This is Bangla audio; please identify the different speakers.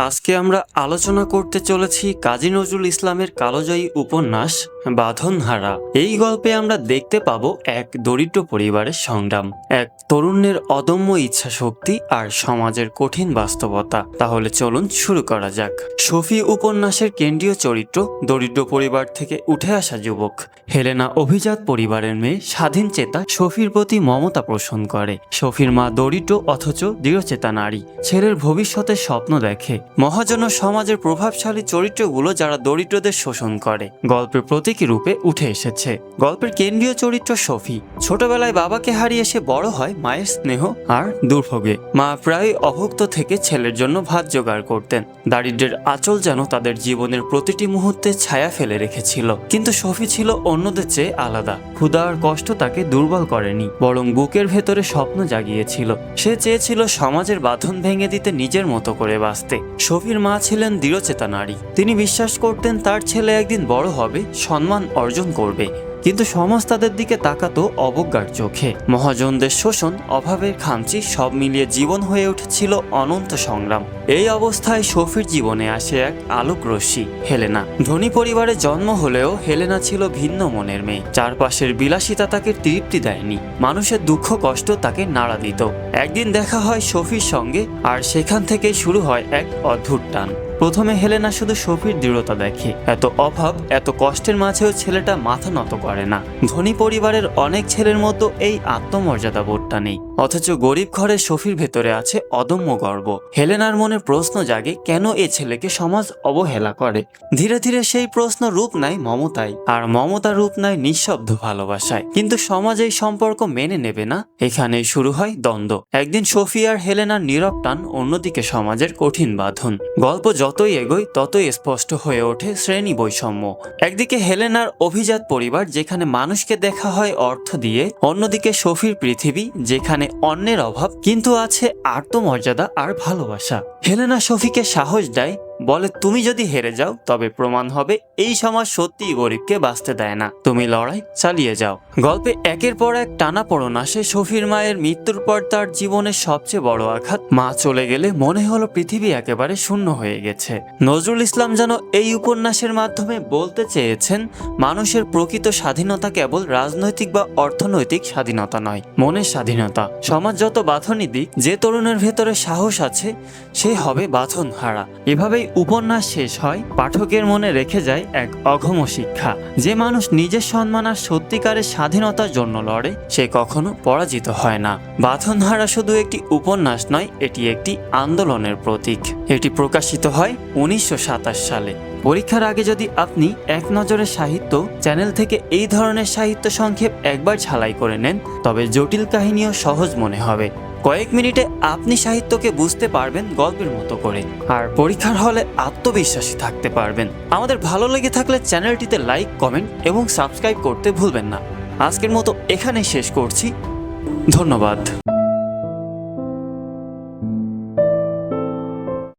Speaker 1: আজকে আমরা আলোচনা করতে চলেছি কাজী নজরুল ইসলামের কালোজয়ী উপন্যাস বাঁধনহারা। এই গল্পে আমরা দেখতে পাবো এক দরিদ্র পরিবারের সংগ্রাম, এক তরুণের অদম্য ইচ্ছা শক্তি আর সমাজের কঠিন বাস্তবতা। তাহলে চলুন শুরু করা যাক। শফি উপন্যাসের কেন্দ্রীয় চরিত্র দরিদ্র পরিবার থেকে উঠে আসা যুবক। হেলেনা অভিজাত পরিবারের মেয়ে স্বাধীন চেতা শফির প্রতি মমতা পোষণ করে। সফির মা দরিদ্র অথচ দৃঢ়চেতা নারী। ছেলের ভবিষ্যতের স্বপ্ন দেখে। মহাজন সমাজের প্রভাবশালী চরিত্রগুলো যারা দরিদ্রদের শোষণ করে। গল্পের প্রতীকী রূপে উঠে এসেছে। গল্পের কেন্দ্রীয় চরিত্র শফি ছোটবেলায় বাবাকে হারিয়ে সে বড় হয় মায়ের স্নেহ আর দুর্ভোগে। মা প্রায় অভুক্ত থেকে ছেলের জন্য ভাত জোগাড় করতেন। দারিদ্রের আঁচল যেন তাদের জীবনের প্রতিটি মুহূর্তে ছায়া ফেলে রেখেছিল। কিন্তু শফি ছিল অন্যদের চেয়ে আলাদা। ক্ষুধা আর কষ্ট তাকে দুর্বল করেনি, বরং বুকের ভেতরে স্বপ্ন জাগিয়েছিল। সে চেয়েছিল সমাজের বাঁধন ভেঙে দিতে নিজের মতো করে বাঁচতে। শফির মা ছিলেন দৃঢ়চেতা নারী। তিনি বিশ্বাস করতেন তার ছেলে একদিন বড় হবে সম্মান অর্জন করবে। কিন্তু সমাজ তাদের দিকে তাকাতো অবজ্ঞার চোখে। মহাজনদের শোষণ, অভাবের খামচি সব মিলিয়ে জীবন হয়ে উঠেছিল অনন্ত সংগ্রাম। এই অবস্থায় শফির জীবনে আসে এক আলোক রশ্মি হেলেনা। ধনী পরিবারে জন্ম হলেও হেলেনা ছিল ভিন্ন মনের মেয়ে। চারপাশের বিলাসিতা তাকে তৃপ্তি দেয়নি। মানুষের দুঃখ কষ্ট তাকে নাড়া দিত। একদিন দেখা হয় শফির সঙ্গে, আর সেখান থেকেই শুরু হয় এক অদ্ভুত টান। প্রথমে হেলেনা শুধু সফির দৃঢ়তা দেখে। এত অভাব, এত কষ্টের মাঝেও ছেলেটা মাথা নত করে না। ধনী পরিবারের অনেক ছেলের মতো এই আত্মমর্যাদা বোধটা নেই। অথচ গরিব ঘরে শফির ভেতরে আছে অদম্য গর্ব। হেলেনার মনে প্রশ্ন জাগে, কেন এ ছেলেকে সমাজ অবহেলা করে? ধীরে ধীরে সেই প্রশ্ন রূপ নেয় মমতায় আর মমতা রূপ নেয় নিঃশব্দ ভালোবাসায়। কিন্তু সমাজ এই সম্পর্ক মেনে নেবে না। এখানেই শুরু হয় দ্বন্দ্ব। একদিন শফি আর হেলেনার নীরব টান অন্যদিকে সমাজের কঠিন বাঁধন। গল্প যতই এগোয় ততই স্পষ্ট হয়ে ওঠে শ্রেণি বৈষম্য। একদিকে হেলেনার অভিজাত পরিবার, যেখানে মানুষকে দেখা হয় অর্থ দিয়ে, অন্যদিকে শফির পৃথিবী যেখানে অন্যের অভাব কিন্তু আছে আত্মমর্যাদা আর ভালোবাসা। হেলেনা শফিকে সাহস দেয় বলে, তুমি যদি হেরে যাও, তবে প্রমাণ হবে এই সমাজ সত্যিই গরিবকে বাঁচতে দেয় না। তুমি লড়াই চালিয়ে যাও। গল্পে একের পর এক টানা পড়ন আসে শফির মায়ের মৃত্যুর পর তার জীবনের সবচেয়ে বড় আঘাত। মা চলে গেলে মনে হলো পৃথিবী একেবারে শূন্য হয়ে গেছে। নজরুল ইসলাম যেন এই উপন্যাসের মাধ্যমে বলতে চেয়েছেন, মানুষের প্রকৃত স্বাধীনতা কেবল রাজনৈতিক বা অর্থনৈতিক স্বাধীনতা নয়, মনের স্বাধীনতা। সমাজ যত বাঁধনই দিক, যে তরুণের ভেতরে সাহস আছে, সে হবে বাঁধন হারা এভাবেই উপন্যাস শেষ হয়, পাঠকের মনে রেখে যায় এক অঘম শিক্ষা। যে মানুষ নিজের সম্মান আর সত্যিকারের স্বাধীনতার জন্য লড়ে, সে কখনো পরাজিত হয় না। বাঁধনহারা শুধু একটি উপন্যাস নয়, এটি একটি আন্দোলনের প্রতীক। এটি প্রকাশিত হয় উনিশশো সাতাশ সালে। পরীক্ষার আগে যদি আপনি এক নজরে সাহিত্য চ্যানেল থেকে এই ধরনের সাহিত্য সংক্ষেপ একবার ছালাই করে নেন, তবে জটিল কাহিনীও সহজ মনে হবে। কয়েক মিনিটে আপনি সাহিত্যকে বুঝতে পারবেন গল্পের মতো করে। আর পরীক্ষার হলে আত্মবিশ্বাসী থাকতে পারবেন। আমাদের ভালো লেগে থাকলে চ্যানেলটিতে লাইক, কমেন্ট এবং সাবস্ক্রাইব করতে ভুলবেন না। আজকের মতো এখানেই শেষ করছি। ধন্যবাদ।